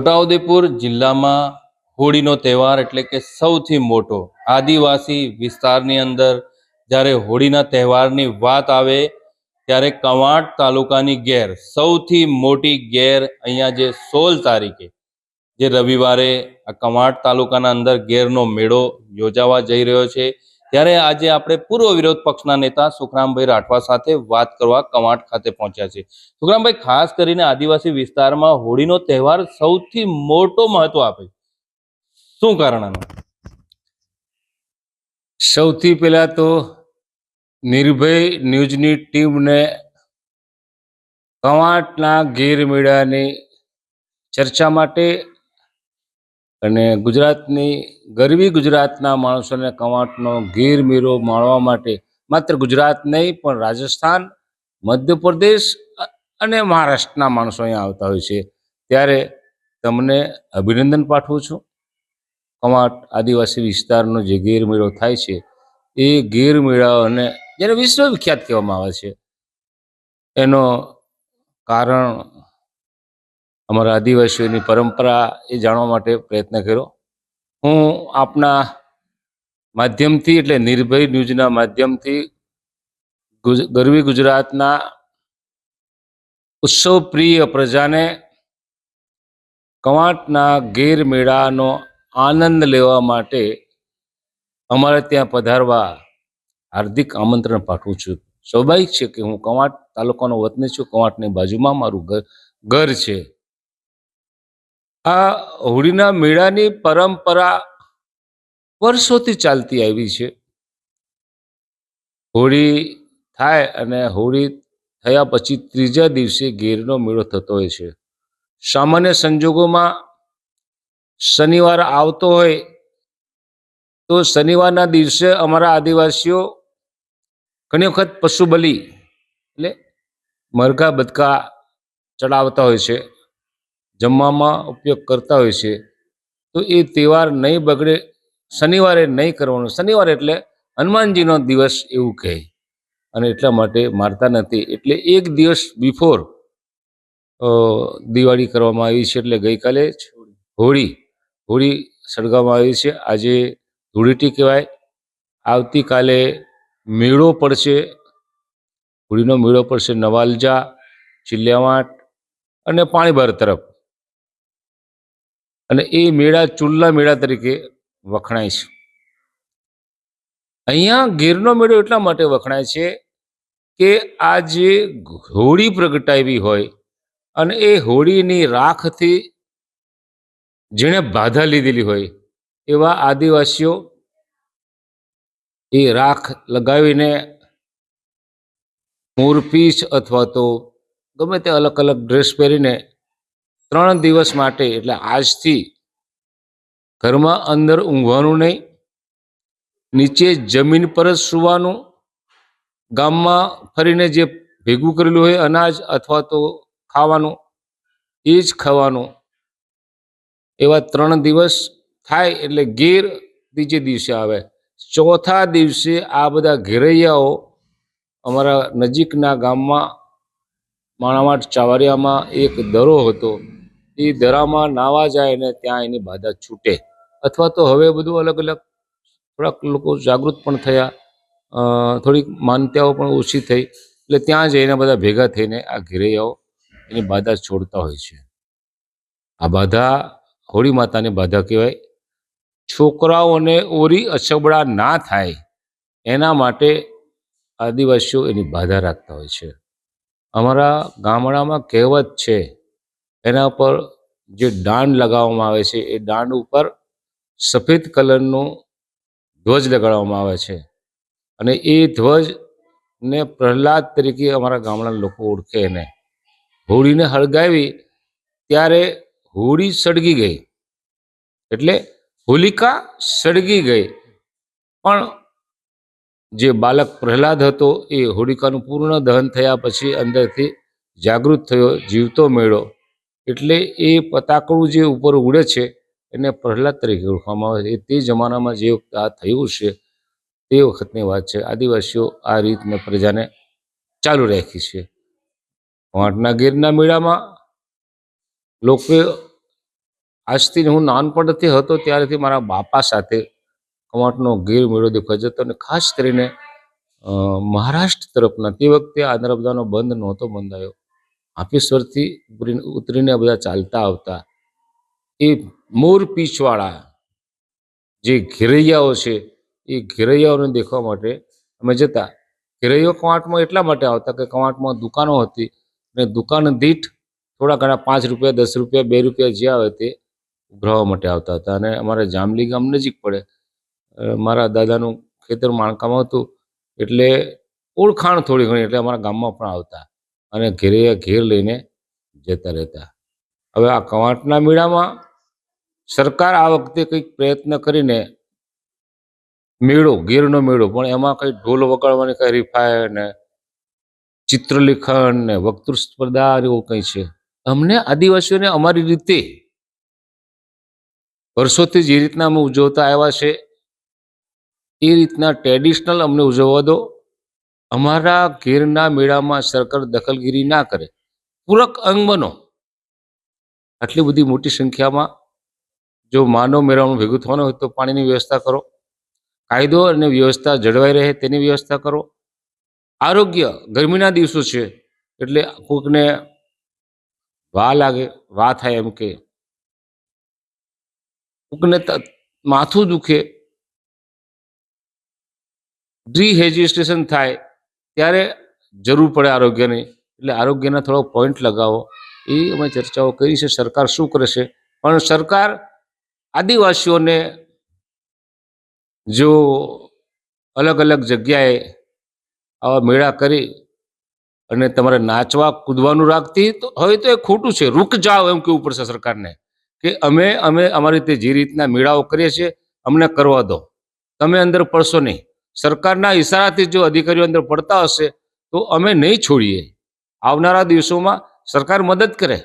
છોટાઉદેપુર જિલ્લામાં હોળીનો તહેવાર એટલે કે સૌથી મોટો આદિવાસી વિસ્તારની અંદર જ્યારે હોળીના તહેવારની વાત આવે, ત્યારે કવાંટ તાલુકાની ગેર, સૌથી મોટી ગેર અહીંયા જે સોળ તારીખે, જે રવિવારે આ કવાંટ તાલુકાના અંદર ગેરનો મેળો યોજાવા જઈ રહ્યો છે. ત્યારે આજે આપણે પૂર્વ વિરોધ પક્ષના નેતા સુખરામભાઈ રાઠવા સાથે વાત કરવા કવાંટ ખાતે પહોંચ્યા છે સુખરામભાઈ, ખાસ કરીને આદિવાસી વિસ્તારમાં હોળીનો તહેવાર સૌથી મોટો મહત્વ આપે શું કારણ સૌથી પહેલા તો નિર્ભય ન્યૂઝની ટીમને કવાંટના ગેરમેળાની ચર્ચા માટે અને ગુજરાતની, ગરવી ગુજરાતના માણસોને કવાંટનો ગેરમેળો માણવા માટે માત્ર ગુજરાત નહીં, પણ રાજસ્થાન, મધ્યપ્રદેશ અને મહારાષ્ટ્રના માણસો અહીંયા આવતા હોય છે. ત્યારે તમને અભિનંદન પાઠવું છું. કવાંટ આદિવાસી વિસ્તારનો જે ગેરમેળો થાય છે, એ ગેરમેળાઓને જેને વિશ્વ વિખ્યાત કહેવામાં આવે છે. એનો કારણ અમારા આદિવાસીઓની પરંપરા એ જાણવા માટે પ્રયત્ન કર્યો. હું આપના માધ્યમથી એટલે નિર્ભય ન્યૂઝના માધ્યમથી ગરવી ગુજરાતના ઉત્સવ પ્રિય પ્રજાને કવાંટના ગેરમેળાનો આનંદ લેવા માટે અમારે ત્યાં પધારવા હાર્દિક આમંત્રણ પાઠવું છું. સ્વાભાવિક છે કે હું કવાંટ તાલુકાનો વતની છું. કવાંટની બાજુમાં મારું ઘર છે. આ હોળીના મેળાની પરંપરા વર્ષોથી ચાલતી આવી છે. હોળી થાય અને હોળી થયા પછી ત્રીજા દિવસે ગેરનો મેળો થતો હોય છે. સામાન્ય સંજોગોમાં શનિવાર આવતો હોય તો શનિવારના દિવસે અમારા આદિવાસીઓ ઘણી વખત પશુ બલિ એટલે મરઘા બદકા ચડાવતા હોય છે. જમવામાં ઉપયોગ કરતા હોય છે, તો એ તહેવાર નહીં બગડે, શનિવારે નહીં કરવાનો. શનિવાર એટલે હનુમાનજીનો દિવસ એવું કહે અને એટલા માટે મારતા નથી એટલે એક દિવસ બિફોર દિવાળી કરવામાં આવી છે એટલે ગઈકાલે જ હોળી. હોળી સળગાવવામાં આવી છે. આજે ધૂળેટી કહેવાય. આવતીકાલે મેળો પડશે. હોળીનો મેળો પડશે નવાલજા ચિલ્યાવાટ અને પાણીબાર તરફ. અને એ મેળા ચુલ્લા મેળા તરીકે વખણાય છે. અહીંયા ગીરનો મેળો એટલા માટે વખણાય છે કે આ જે હોળી પ્રગટાવી હોય અને એ હોળીની રાખથી જેણે બાધા લીધેલી હોય એવા આદિવાસીઓ એ રાખ લગાવીને મોરપીંછ અથવા તો ગમે તે અલગ અલગ ડ્રેસ પહેરીને ત્રણ દિવસ માટે, એટલે આજથી ઘરમાં અંદર ઊંઘવાનું નહીં, નીચે જમીન પર જ સૂવાનું, ગામમાં ફરીને જે ભેગું કરેલું હોય અનાજ અથવા તો ખાવાનું, એ જ ખાવાનું. એવા ત્રણ દિવસ થાય એટલે ગેર બીજે દિવસે આવે. ચોથા દિવસે આ બધા ઘેરૈયાઓ અમારા નજીકના ગામમાં માણાવાટ ચાવરિયામાં એક દરો હતો. એ દરામાં નાવા જાય ને ત્યાં એની બાધા છૂટે. અથવા તો હવે બધું અલગ અલગ થોડાક લોકો જાગૃત પણ થયા. થોડીક માનતાઓ પણ ઓછી થઈ. એટલે ત્યાં જઈને બધા ભેગા થઈને આ ઘેરૈયાઓ એની બાધા છોડતા હોય છે. આ બાધા હોળી માતાની બાધા કહેવાય. છોકરાઓને ઓરી અછબડા ના થાય એના માટે આદિવાસીઓ એની બાધા રાખતા હોય છે. અમારા ગામડામાં કહેવત છે એના પર જે દાંડ લગાવવામાં આવે છે, એ દાંડ ઉપર સફેદ કલરનું ધ્વજ લગાડવામાં આવે છે. અને એ ધ્વજને પ્રહલાદ તરીકે અમારા ગામડાના લોકો ઓળખે એને. હોળીને હળગાવી ત્યારે હોળી સળગી ગઈ. એટલે હોલિકા સળગી ગઈ. પણ જે બાલક પ્રહલાદ હતો, એ હોલિકાનું પૂર્ણ દહન થયા પછી અંદરથી જાગૃત થયો, જીવતો મેળો એટલે એ પતાકડું જે ઉપર ઉડે છે, એને પ્રહલાદ તરીકે ઓળખવામાં આવે છે. તે જમાનામાં જે વખતે આ થયું છે, તે વખતની વાત છે. આદિવાસીઓ આ રીતને પ્રજાને ચાલુ રાખી છે. વાંટના ગીરના મેળામાં લોકો આજથી હું નાનપણથી હતો ત્યારથી મારા બાપા સાથે કવાંટનો ગીર મેળો દેખવા જતો અને ખાસ કરીને મહારાષ્ટ્ર તરફના તે વખતે આ નર્મદાનો બંધ નહોતો બંધાયો. હાપેશ્વરથી ઉતરીને બધા ચાલતા આવતા. એ મોર પીછવાળા જે ઘેરૈયાઓ છે, એ ઘેરૈયાઓને દેખવા માટે અમે જતા. ઘેરૈયો કવાંટમાં એટલા માટે આવતા કે કવાંટમાં દુકાનો હતી અને દુકાન દીઠ થોડા ઘણા પાંચ રૂપિયા, દસ રૂપિયા, બે રૂપિયા જે આવે તે ઉભરાવા માટે આવતા હતા. અને અમારે જામલી ગામ નજીક પડે. મારા દાદાનું ખેતર માણકામાં હતું. એટલે ઓળખાણ થોડી ઘણી, એટલે અમારા ગામમાં પણ આવતા. અને ઘેરે ઘેર લઈને જતા રહેતા. હવે આ કવાંટના મેળામાં સરકાર આ વખતે કંઈક પ્રયત્ન કરીને મેળો ગીરનો મેળો, પણ એમાં કંઈ ઢોલ વગાડવાની કંઈ હરીફાઈ ને ચિત્રલેખન ને વક્તૃ સ્પર્ધા એવું કંઈ છે. અમને આદિવાસીઓને અમારી રીતે વર્ષોથી જે રીતના અમે ઉજવતા આવ્યા છે, એ રીતના ટ્રેડિશનલ અમને ઉજવવા દો. અમારા ઘેરના મેળામાં સરકાર દખલગીરી ના કરે. પૂરક અંગ બનો. આટલી બધી મોટી સંખ્યામાં જો માનવ મેળામાં ભેગું થવાનું હોય તો પાણીની વ્યવસ્થા કરો. કાયદો અને વ્યવસ્થા જળવાઈ રહે તેની વ્યવસ્થા કરો. આરોગ્ય ગરમીના દિવસો છે એટલે કોઈકને વા લાગે વા થાય એમ કે. કોઈકને માથું દુખે. ડિહેજિસ્ટ્રેશન થાય. ત્યારે જરૂર પડે આરોગ્યની. એટલે આરોગ્યના થોડો પોઈન્ટ લગાવો. એ અમે ચર્ચાઓ કરી છે. સરકાર શું કરે છે? પણ સરકાર આદિવાસીઓને જો અલગ અલગ જગ્યાએ આવા મેળા કરી અને તમારે નાચવા, કૂદવાનું રાખતી તો હવે તો એ ખોટું છે. રૂક જાઓ એમ કહેવું પડશે સરકારને કે અમે અમે અમારી રીતે જે રીતના મેળાઓ કરીએ છીએ, અમને કરવા દો. તમે અંદર પડશો નહીં. સરકારના ઈશારાથી જો અધિકારીઓ અંદર પડતા હશે, તો અમે નહીં છોડીએ. આવનારા દિવસોમાં સરકાર મદદ કરે.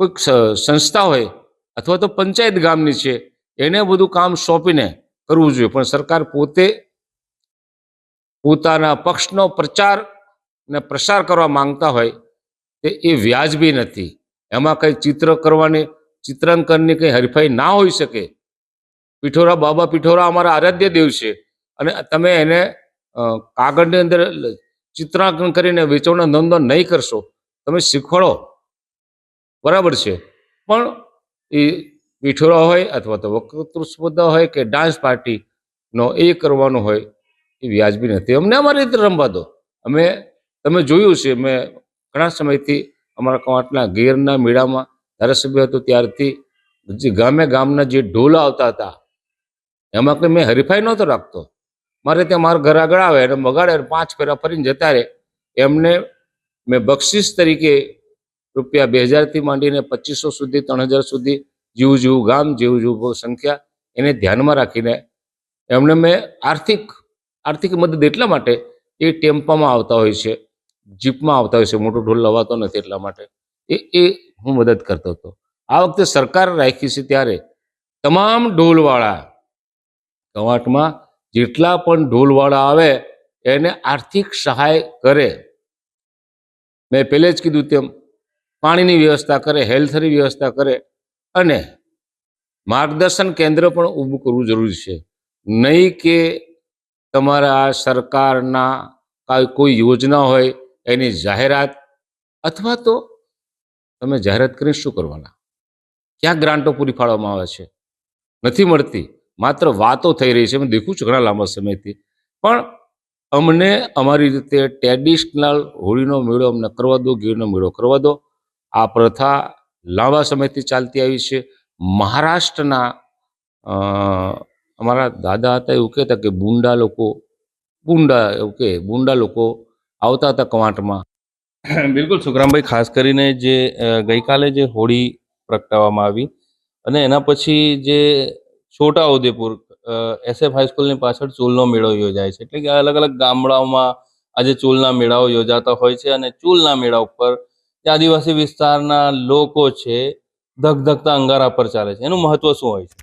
કોઈક સંસ્થા હોય અથવા તો પંચાયત ગામની છે, એને બધું કામ સોંપીને કરવું જોઈએ. પણ સરકાર પોતે પોતાના પક્ષનો પ્રચાર ને પ્રસાર કરવા માંગતા હોય, તે એ વ્યાજબી નથી. એમાં કંઈ ચિત્ર કરવાની, ચિત્રાંકનની કંઈ હરીફાઈ ના હોઈ શકે. પીઠોરા બાબા પીઠોરા અમારા આરાધ્ય દેવ છે. અને તમે એને કાગળની અંદર ચિત્રાંકન કરીને વેચવાનો ધંધો નહીં કરશો. તમે શીખવાડો. બરાબર છે. પણ એ પીઠોરા હોય અથવા તો વક્તૃત્વ સ્પર્ધા હોય કે ડાન્સ પાર્ટીનો એ કરવાનો હોય એ વ્યાજબી નથી. અમને અમારી રીતે રમવા દો. અમે, તમે જોયું છે, મેં ઘણા સમયથી અમારા કવાંટના ગીરના મેળામાં ધારાસભ્ય હતો ત્યારથી. જે ગામે ગામના જે ઢોલા આવતા હતા, એમાં કંઈ મેં હરીફાઈ નહોતો રાખતો. મારે ત્યાં મારા ઘર આગળ આવે અને વગાડે પાંચ ફેરા ફરીને જતા રહે. એમને મેં બક્ષિસ તરીકે રૂપિયા બે હજારથી માંડીને પચીસો સુધી, ત્રણ હજાર સુધી જેવું જેવું ગામ, જેવું જેવું સંખ્યા એને ધ્યાનમાં રાખીને એમને મેં આર્થિક આર્થિક મદદ એટલા માટે એ ટેમ્પામાં આવતા હોય છે, જીપમાં આવતા હોય છે, મોટો ઢોલ લવાતો નથી એટલા માટે. એ એ હું મદદ કરતો હતો. આ વખતે સરકાર રાખી છે ત્યારે તમામ ઢોલવાળા કવાંટમાં જેટલા પણ ઢોલવાળા આવે, એને આર્થિક સહાય કરે. મેં પહેલે જ કીધું તેમ, પાણીની વ્યવસ્થા કરે, હેલ્થની વ્યવસ્થા કરે અને માર્ગદર્શન કેન્દ્ર પણ ઊભું કરવું જરૂરી છે. નહીં કે તમારા સરકારના કાંઈ યોજના હોય એની જાહેરાત અથવા તો તમે જાહેરાત કરીને શું કરવાના? ક્યાં ગ્રાન્ટો પૂરી પાડવામાં આવે છે? નથી મળતી. માત્ર વાતો થઈ રહી છે, મેં દેખું છું ઘણા લાંબા સમયથી. પણ અમને અમારી રીતે ટ્રેડિશનલ હોળીનો મેળો અમને કરવા દો, ગીરનો મેળો કરવા દો. આ પ્રથા લાંબા સમયથી ચાલતી આવી છે. મહારાષ્ટ્રના અમારા દાદા હતા એવું કહેતા કે બુંડા લોકો, બુંડા એવું કે, બુંડા લોકો આવતા હતા કવાંટમાં. બિલકુલ સુખરામભાઈ, ખાસ કરીને જે ગઈકાલે જે હોળી પ્રગટાવવામાં આવી અને એના પછી જે છોટા ઉદેપુર એસએફ હાઈસ્કૂલની પાછળ ચૂલનો મેળો યોજાય છે. એટલે કે અલગ અલગ ગામડાઓમાં આજે ચૂલના મેળાઓ યોજાતા હોય છે અને ચૂલના મેળા ઉપર જે આદિવાસી વિસ્તારના લોકો છે, ધગધગતા અંગારા પર ચાલે છે. એનું મહત્વ શું હોય છે?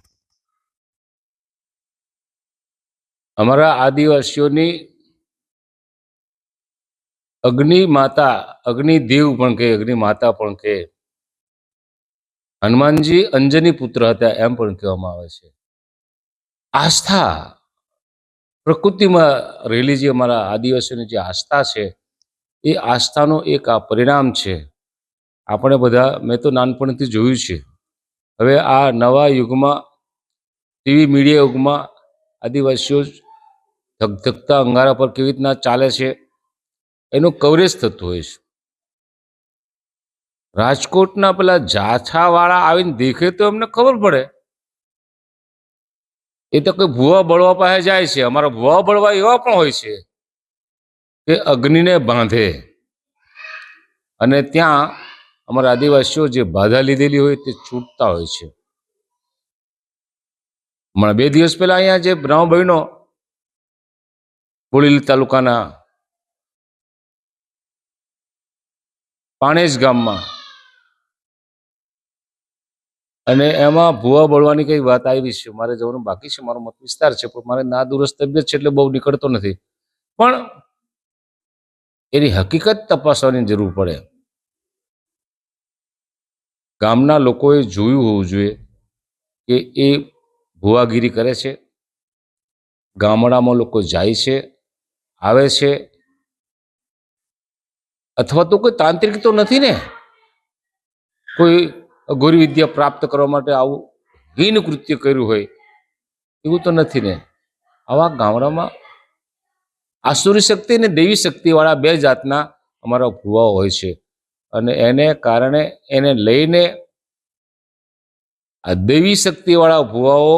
અમારા આદિવાસીઓની અગ્નિ માતા, અગ્નિ દેવ પણ કહે, અગ્નિ માતા પણ કહે. હનુમાનજી અંજની પુત્ર હતા એમ પણ કહેવામાં આવે છે. આસ્થા. પ્રકૃતિમાં રહેલી જે અમારા આદિવાસીઓની જે આસ્થા છે, એ આસ્થાનું એક આ પરિણામ છે. આપણે બધા, મેં તો નાનપણથી જોયું છે. હવે આ નવા યુગમાં, ટીવી મીડિયા યુગમાં આદિવાસીઓ ધગધગતા અંગારા પર કેવી રીતના ચાલે છે, એનું કવરેજ થતું હોય છે. રાજકોટના પેલા જાછાવાળા આવીને દેખે તો એમને ખબર પડે. એ તો કોઈ ભૂવા બળવા પાસે જાય છે. અમારા ભૂવા બળવા એવા પણ હોય છે કે અગ્નિને બાંધે. અને ત્યાં અમારા આદિવાસીઓ જે બાધા લીધેલી હોય તે છૂટતા હોય છે. હમણાં બે દિવસ પહેલા અહીંયા જે બનાવ બન્યો બોડેલી તાલુકાના પાણેજ ગામમાં અને એમાં ભૂવા બળવાની કઈ વાત આવી છે? મારે જવાનું બાકી છે, મારો મત વિસ્તાર છે, પણ મારે ના દુરસ્ત તબિયત છે એટલે બહુ નીકળતો નથી. પણ એની હકીકત તપાસવાની જરૂર પડે. ગામના લોકોએ જોયું હોવું જોઈએ કે એ ભુવાગીરી કરે છે, ગામડામાં લોકો જાય છે, આવે છે, અથવા તો કોઈ તાંત્રિક તો નથી ને? કોઈ અઘોરી વિદ્યા પ્રાપ્ત કરવા માટે આવું હીન કૃત્ય કર્યું હોય, એવું તો નથી ને. આવા ગામડામાં આસુરી શક્તિ અને દેવી શક્તિવાળા બે જાતના અમારા ભુવાઓ હોય છે. અને એને કારણે એને લઈને આ દેવી શક્તિવાળા ભુવાઓ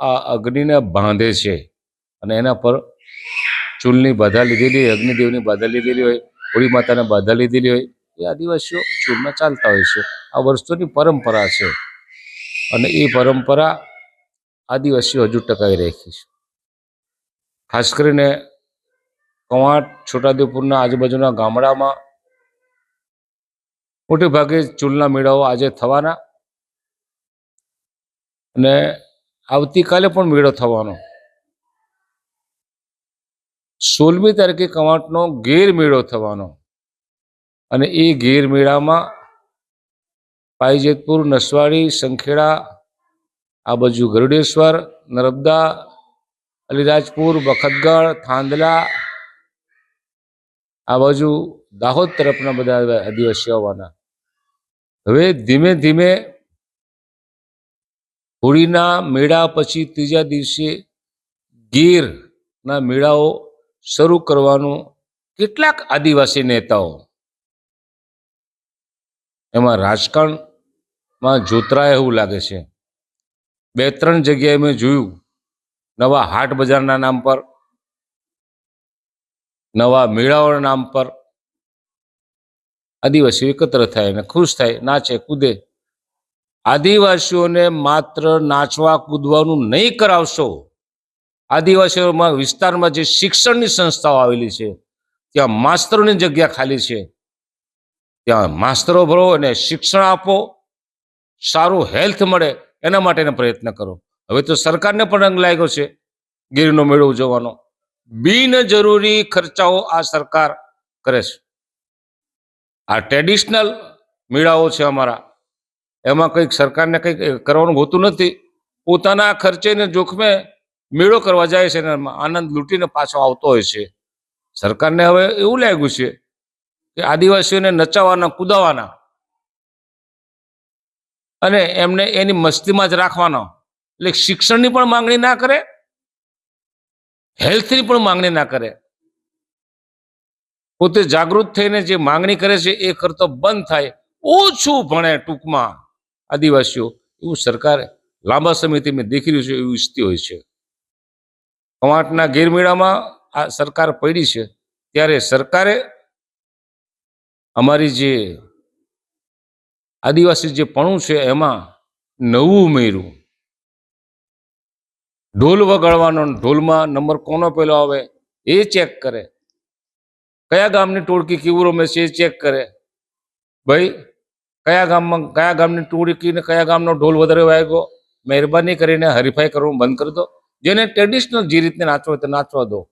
આ અગ્નિને બાંધે છે. અને એના પર ચૂલની બાધા લીધેલી હોય, અગ્નિદેવની બાધા લીધેલી હોય, હોળી માતાને બાધા લીધેલી હોય, એ આદિવાસીઓ ચૂલમાં ચાલતા હોય છે. આ વર્ષોની પરંપરા છે. અને એ પરંપરા આદિવાસીઓ હજુ ટકાવી રાખી છે. ખાસ કરીને કવાંટ, છોટાઉદેપુરના આજુબાજુના ગામડામાં મોટે ભાગે ચૂલના મેળાઓ આજે થવાના અને આવતીકાલે પણ મેળો થવાનો. સોળમી તારીખે કવાંટનો ગેર મેળો થવાનો. અને એ ગેર મેળામાં પાઈજેતપુર નસવાડી, સંખેડા, આ બાજુ ગરુડેશ્વર, નર્મદા, અલીરાજપુર, બખતગઢ, થાંદલા, આ બાજુ દાહોદ તરફના બધા આદિવાસીઓ આવવાના હવે ધીમે ધીમે હોળીના મેળા પછી ત્રીજા દિવસે ગીરના મેળાઓ શરૂ કરવાનું કેટલાક આદિવાસી નેતાઓ, એમાં રાજકારણમાં જોતરાય એવું લાગે છે. બે ત્રણ જગ્યાએ મેં જોયું. નવા હાટ બજારના નામ પર, નવા મેળાઓના નામ પર. આદિવાસીઓ એકત્ર થાય અને ખુશ થાય, નાચે, કૂદે. આદિવાસીઓને માત્ર નાચવા કૂદવાનું નહીં કરાવશો. આદિવાસીઓમાં વિસ્તારમાં જે શિક્ષણની સંસ્થાઓ આવેલી છે, ત્યાં માસ્તરોની જગ્યા ખાલી છે. ત્યાં માસ્તરો ભરો અને શિક્ષણ આપો. સારું હેલ્થ મળે એના માટેના પ્રયત્ન કરો. હવે તો સરકારને પણ રંગ લાગ્યો છે ગીરનો મેળો ઉજવવાનો. બિનજરૂરી ખર્ચાઓ આ સરકાર કરે છે. આ ટ્રેડિશનલ મેળાઓ છે અમારા. એમાં કંઈક સરકારને કંઈક કરવાનું હોતું નથી. પોતાના ખર્ચે ને જોખમે મેળો કરવા જાય છે અને આનંદ લૂંટીને પાછો આવતો હોય છે. સરકારને હવે એવું લાગ્યું છે કે આદિવાસીઓને નચાવવાના, કુદાવાના અને એમને એની મસ્તીમાં જ રાખવાનો. એટલે શિક્ષણની પણ માંગણી ના કરે, હેલ્થની પણ માંગણી ના કરે. પોતે જાગૃત થઈને જે માંગણી કરે છે એ કરતો બંધ થાય, ઓછું ભણે ટૂંકમાં આદિવાસીઓ. એવું સરકાર લાંબા સમયથી મેં દેખી રહ્યું છે, એવું ઈચ્છતી હોય છે. કવાંટના ગેરમેળામાં આ સરકાર પડી છે, ત્યારે સરકારે અમારી જે આદિવાસી જે પણું છે એમાં નવું ઉમેર્યું ઢોલ વગાડવાનો ઢોલમાં નંબર કોનો પેલો આવે એ ચેક કરે. કયા ગામની ટોળકી કેવું રમે છે એ ચેક કરે. ભાઈ, કયા ગામમાં, કયા ગામની ટોળકીને કયા ગામનો ઢોલ વધારે વાગ્યો? મહેરબાની કરીને હરીફાઈ કરવાનું બંધ કરી દો. જેને ટ્રેડિશનલ જે રીતે નાચવો હોય તે નાચવા દો.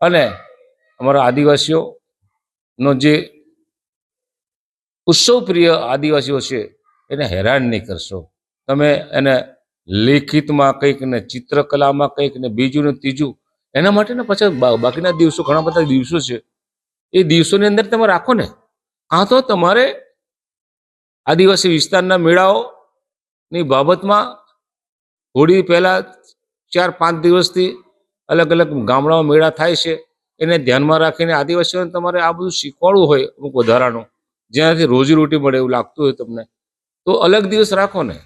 અને અમારા આદિવાસીઓનો જે ઉત્સવ પ્રિય આદિવાસીઓ છે, એને હેરાન નહીં કરશો. તમે એને લેખિતમાં કંઈક ને ચિત્રકલામાં કંઈક ને બીજું ને ત્રીજું, એના માટે ને પછી બાકીના દિવસો ઘણા બધા દિવસો છે. એ દિવસોની અંદર તમે રાખો ને, કાં તો તમારે આદિવાસી વિસ્તારના મેળાઓની બાબતમાં હોળી પહેલાં ચાર પાંચ દિવસથી અલગ અલગ ગામડામાં મેળા થાય છે. એને ધ્યાનમાં રાખીને આદિવાસીઓને તમારે આ બધું શીખવાડવું હોય અમુક વધારાનું. જ્યાંથી રોજીરોટી મળે એવું લાગતું હોય તમને, તો અલગ દિવસ રાખો ને.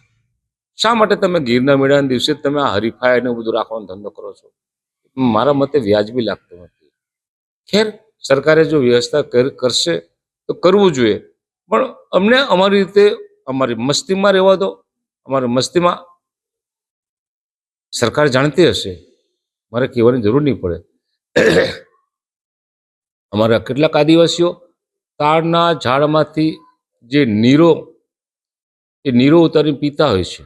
શા માટે તમે ગીરના મેળાના દિવસે તમે આ હરીફાઈ ને બધું રાખવાનો ધંધો કરો છો? મારા મતે વ્યાજબી લાગતું નથી. ખેર, સરકારે જો વ્યવસ્થા કરશે તો કરવું જોઈએ. પણ અમને અમારી રીતે અમારી મસ્તીમાં રહેવા દો. અમારી મસ્તીમાં સરકાર જાણતી હશે. મારે કહેવાની જરૂર નહીં પડે. અમારા કેટલાક આદિવાસીઓ તાડના ઝાડમાંથી જે નીરો, એ નીરો ઉતારીને પીતા હોય છે.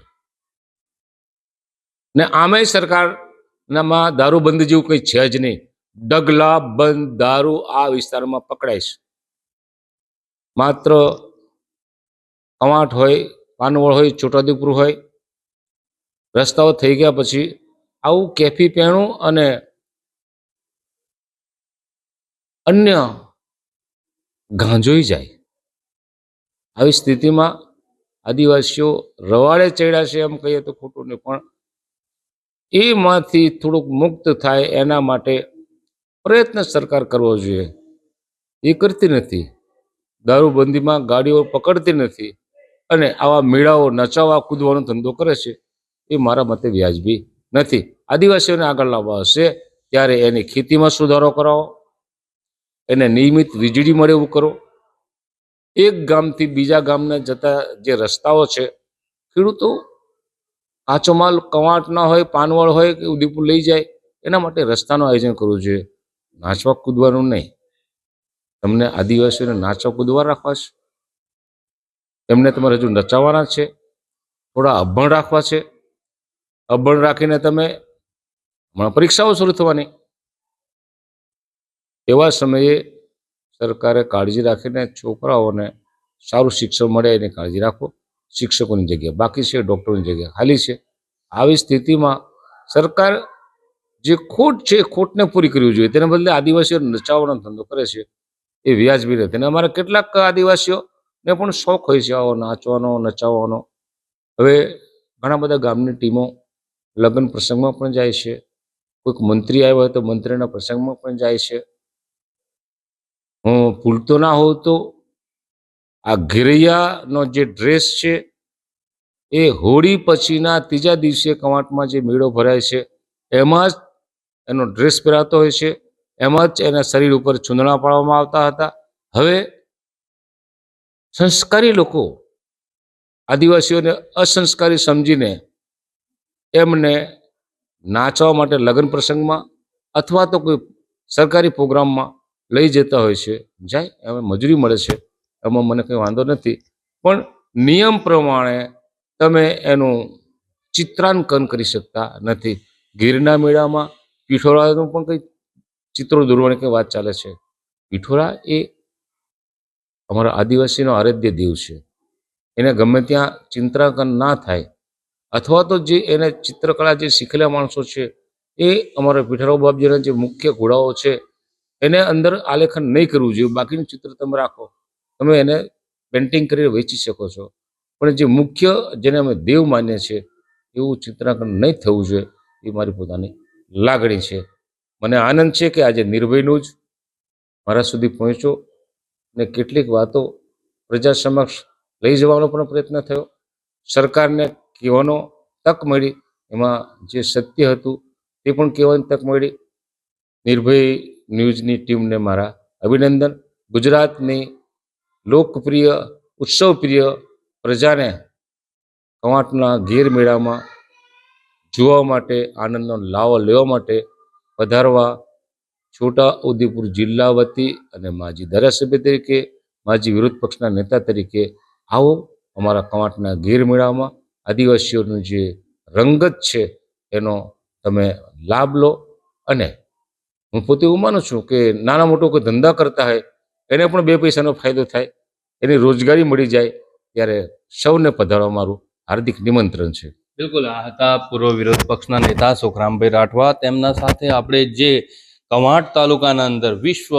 ને આમે સરકારનામાં દારૂબંધી જેવું કંઈ છે જ નહીં. ડગલા બંધ દારૂ આ વિસ્તારમાં પકડાય છે. માત્ર કવાંટ હોય પાનવળ હોય, છોટાઉદેપુર હોય, રસ્તાઓ થઈ ગયા પછી આવું કેફી પહેણું અને અન્ય ગાંજોઈ જાય. આવી સ્થિતિમાં આદિવાસીઓ રવાડે ચડ્યા છે એમ કહીએ તો ખોટું નહીં, પણ એમાંથી થોડુંક મુક્ત થાય એના માટે પ્રયત્ન સરકાર કરવો જોઈએ. એ કરતી નથી. દારૂબંધીમાં ગાડીઓ પકડતી નથી અને આવા મેળાઓ નચાવવા, કૂદવાનો ધંધો કરે છે એ મારા મતે વ્યાજબી નથી. આદિવાસીઓને આગળ લાવવા હશે, ત્યારે એની ખેતીમાં સુધારો કરાવો. એને નિયમિત વીજળી મળે એવું કરો. એક ગામથી બીજા ગામને જતા જે રસ્તાઓ છે, ખેડૂતો કાચો માલ કવાંટ ના હોય, પાનવળ હોય કે ઉદયપુર લઈ જાય, એના માટે રસ્તાનું આયોજન કરવું જોઈએ. નાચવા કૂદવાનું નહીં. તમને આદિવાસીઓને નાચવા કૂદવા રાખવા છે. એમને તમારે હજુ નચાવવાના છે. થોડા અભણ રાખવા છે. અભણ રાખીને તમે હમણાં પરીક્ષાઓ શરૂ થવાની. એવા સમયે સરકારે કાળજી રાખીને છોકરાઓને સારું શિક્ષણ મળે એની કાળજી રાખો. શિક્ષકોની જગ્યા બાકી છે, ડૉક્ટરોની જગ્યા ખાલી છે. આવી સ્થિતિમાં સરકાર જે ખોટ છે ખોટને પૂરી કરવી જોઈએ. તેના બદલે આદિવાસીઓ નચાવવાનો ધંધો કરે છે એ વ્યાજબી નથી. અને અમારા કેટલાક આદિવાસીઓને પણ શોખ હોય છે આવો નાચવાનો, નચાવવાનો. હવે ઘણા બધા ગામની ટીમો લગ્ન પ્રસંગમાં પણ જાય છે. કોઈક મંત્રી આવ્યો હોય તો મંત્રીના પ્રસંગમાં પણ જાય છે. હું ભૂલતો ના હોઉં તો આ ઘેરૈયાનો જે ડ્રેસ છે, એ હોળી પછીના ત્રીજા દિવસે કવાંટમાં જે મેળો ભરાય છે, એમાં જ એનો ડ્રેસ પહેરાતો હોય છે, એમાં જ એના શરીર ઉપર ચૂંદણા પાડવામાં આવતા હતા. હવે સંસ્કારી લોકો, આદિવાસીઓને અસંસ્કારી સમજીને એમને નાચવા માટે લગ્ન પ્રસંગમાં અથવા તો કોઈ સરકારી પ્રોગ્રામમાં લઈ જતા હોય છે. જાય એમાં મજૂરી મળે છે. એમાં મને કંઈ વાંધો નથી. પણ નિયમ પ્રમાણે તમે એનું ચિત્રાંકન કરી શકતા નથી. ગીરના મેળામાં પીઠોરાનું પણ કંઈ ચિત્રો દોરવાની કંઈ વાત ચાલે છે. પીઠોરા એ અમારા આદિવાસીનો આરાધ્ય દેવ છે. એને ગમે ત્યાં ચિત્રાંકન ના થાય, અથવા તો જે એને ચિત્રકળા જે શીખેલા માણસો છે, એ અમારા પીઠરાવ બાપજીના જે મુખ્ય ઘોડાઓ છે એને અંદર આલેખન નહીં કરવું જોઈએ. બાકીનું ચિત્ર તમે રાખો. તમે એને પેન્ટિંગ કરીને વેચી શકો છો. પણ જે મુખ્ય, જેને અમે દેવ માનીએ છીએ, એવું ચિત્રાંકન નહીં થવું જોઈએ. એ મારી પોતાની લાગણી છે. મને આનંદ છે કે આજે નિર્ભયનું જ મારા સુધી પહોંચ્યો ને કેટલીક વાતો પ્રજા સમક્ષ લઈ જવાનો પણ પ્રયત્ન થયો. સરકારને કહેવાનો તક મળી. એમાં જે સત્ય હતું તે પણ કહેવાની તક મળી. નિર્ભય ન્યૂઝની ટીમને મારા અભિનંદન. ગુજરાતની લોકપ્રિય, ઉત્સવપ્રિય પ્રજાને કવાંટના ગીર મેળામાં જોવા માટે, આનંદનો લાવો લેવા માટે પધારવા છોટા ઉદેપુર જિલ્લા વતી અને માજી ધારાસભ્ય તરીકે, માજી વિરોધ પક્ષના નેતા તરીકે આવો અમારા કવાંટના ગીર મેળામાં. આદિવાસીઓનું જે રંગત છે એનો તમે લાભ લો અને હું પોતે એવું માનું છું કે નાના મોટો કોઈ ધંધા કરતા હોય, એને પણ બે પૈસાનો ફાયદો થાય, એની રોજગારી મળી જાય, ત્યારે સૌને પધારવા મારું હાર્દિક નિમંત્રણ છે. બિલકુલ, આ હતા પૂર્વ વિરોધ પક્ષના નેતા સુખરામભાઈ રાઠવા. તેમના સાથે આપણે જે કવાંટ તાલુકાના અંદર વિશ્વ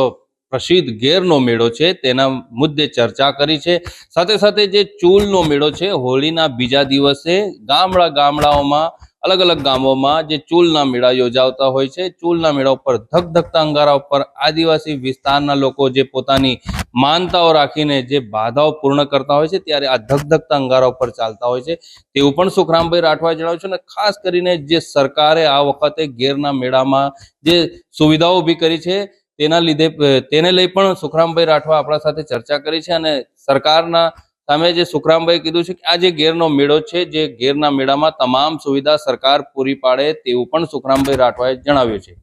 પ્રસિદ્ધ ગેરનો મેળો છે, તેના મુદ્દે ચર્ચા કરી છે. સાથે સાથે જે ચૂલનો મેળો છે, હોળીના બીજા દિવસે ગામડા ગામડાઓમાં અલગ અલગ ગામોમાં જે ચૂલના મેળા યોજાતા હોય છે. ચૂલના મેળા ઉપર ધગધગતા અંગારા ઉપર આદિવાસી વિસ્તારના લોકો જે પોતાની માનતાઓ રાખીને જે બાધાઓ પૂર્ણ કરતા હોય છે, ત્યારે આ ધગધગતા અંગારા ઉપર ચાલતા હોય છે. તેવું પણ સુખરામભાઈ રાઠવાએ જણાવ્યું છે અને ખાસ કરીને જે સરકારે આ વખતે ગેરના મેળામાં જે સુવિધાઓ ઊભી કરી છે, તેના લીધે, તેને લઈ પણ સુખરામભાઈ રાઠવા આપણા સાથે ચર્ચા કરી છે અને સરકારના સામે જે સુખરામભાઈ કીધું છે કે આ જે ગેરનો મેળો છે, જે ગેરના મેળામાં તમામ સુવિધા સરકાર પૂરી પાડે તેવું પણ સુખરામભાઈ રાઠવાએ જણાવ્યું છે.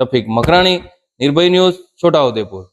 રફીક મકરાણી, નિર્ભય ન્યૂઝ છોટાઉદેપુર